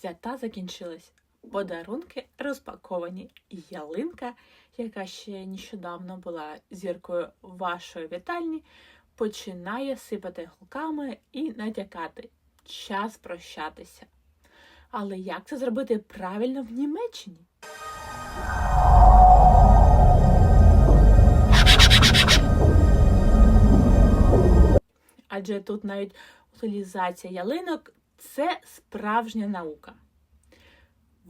Свята закінчились. Подарунки розпаковані. І ялинка, яка ще нещодавно була зіркою вашої вітальні, починає сипати гулками і натякати. Час прощатися. Але як це зробити правильно в Німеччині? Адже тут навіть утилізація ялинок це справжня наука.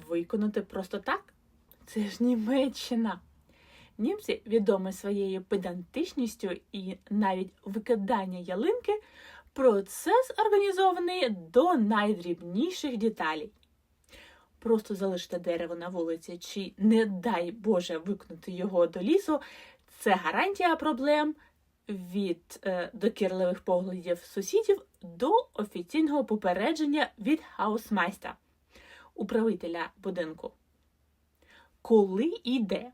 Виконати просто так? Це ж Німеччина. Німці відомі своєю педантичністю і навіть викидання ялинки процес організований до найдрібніших деталей. Просто залишити дерево на вулиці чи, не дай Боже, викнути його до лісу це гарантія проблем від е, докірливих поглядів сусідів до офіційного попередження від хаусмайста, управителя будинку. Коли і де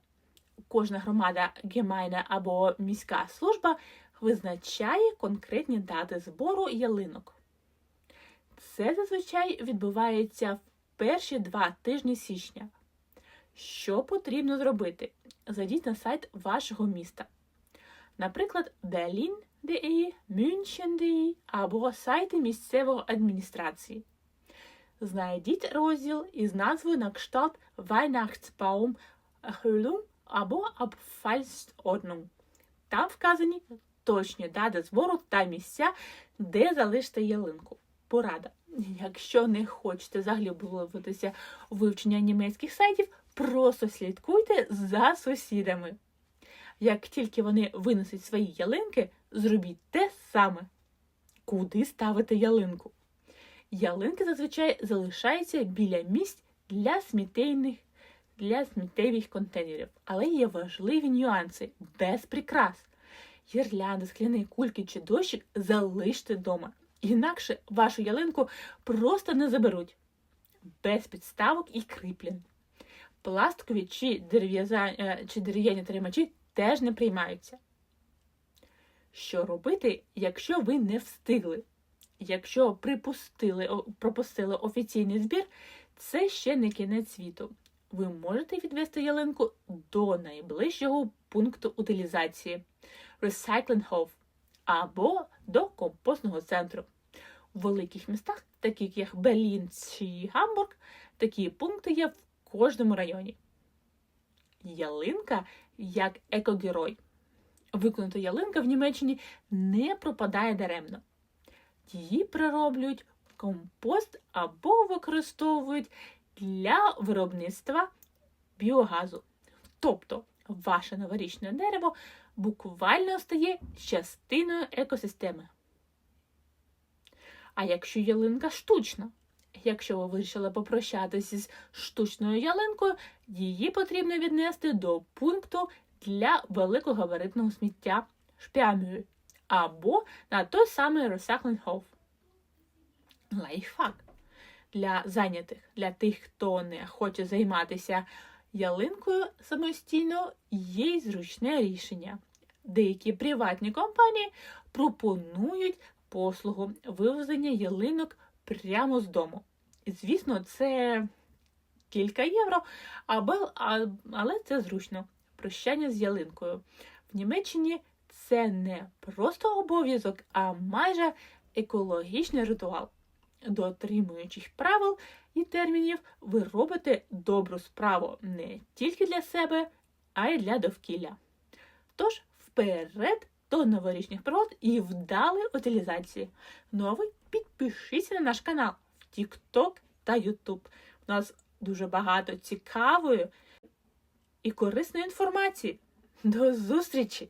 кожна громада гемайна або міська служба визначає конкретні дати збору ялинок. Це зазвичай відбувається в перші два тижні січня. Що потрібно зробити? Зайдіть на сайт вашого міста. Наприклад, Berlin.de, München.de або сайти місцевої адміністрації. Знайдіть розділ із назвою на кшталт Weihnachtsbaum Erhöhlung або Abfallsordnung. Там вказані точні дати збору та місця, де залишити ялинку. Порада. Якщо не хочете заглиблюватися у вивчення німецьких сайтів, просто слідкуйте за сусідами. Як тільки вони винесуть свої ялинки, зробіть те саме. Куди ставити ялинку? Ялинки зазвичай залишаються біля місць для сміттєвих, для сміттєвих контейнерів, але є важливі нюанси без прикрас. Гірлянди, скляні кульки чи дощик залиште вдома. Інакше вашу ялинку просто не заберуть. Без підставок і кріплень. Пластикові чи е, чи дерев'яні тримачі теж не приймаються. Що робити, якщо ви не встигли? Якщо припустили, пропустили офіційний збір, це ще не кінець світу. Ви можете відвести ялинку до найближчого пункту утилізації Recyclinghof або до компостного центру. У великих містах, таких як Берлін чи Гамбург, такі пункти є в кожному районі. Ялинка як екогерой. Виконана ялинка в Німеччині не пропадає даремно. Її прироблюють компост або використовують для виробництва біогазу. Тобто ваше новорічне дерево буквально стає частиною екосистеми. А якщо ялинка штучна? Якщо ви вирішили попрощатися з штучною ялинкою, її потрібно віднести до пункту для великогабаритного сміття шпямію або на той самий Recyclinghof. Лайфхак. Для зайнятих, для тих, хто не хоче займатися ялинкою самостійно, є й зручне рішення. Деякі приватні компанії пропонують послугу вивезення ялинок прямо з дому. Звісно, це кілька євро, але це зручно. Прощання з ялинкою. В Німеччині це не просто обов'язок, а майже екологічний ритуал. Дотримуючись правил і термінів, ви робите добру справу не тільки для себе, а й для довкілля. Тож, вперед до новорічних пригод і вдалої утилізації. Ну а ви підпишіться на наш канал TikTok та YouTube. У нас дуже багато цікавої і корисної інформації. До зустрічі!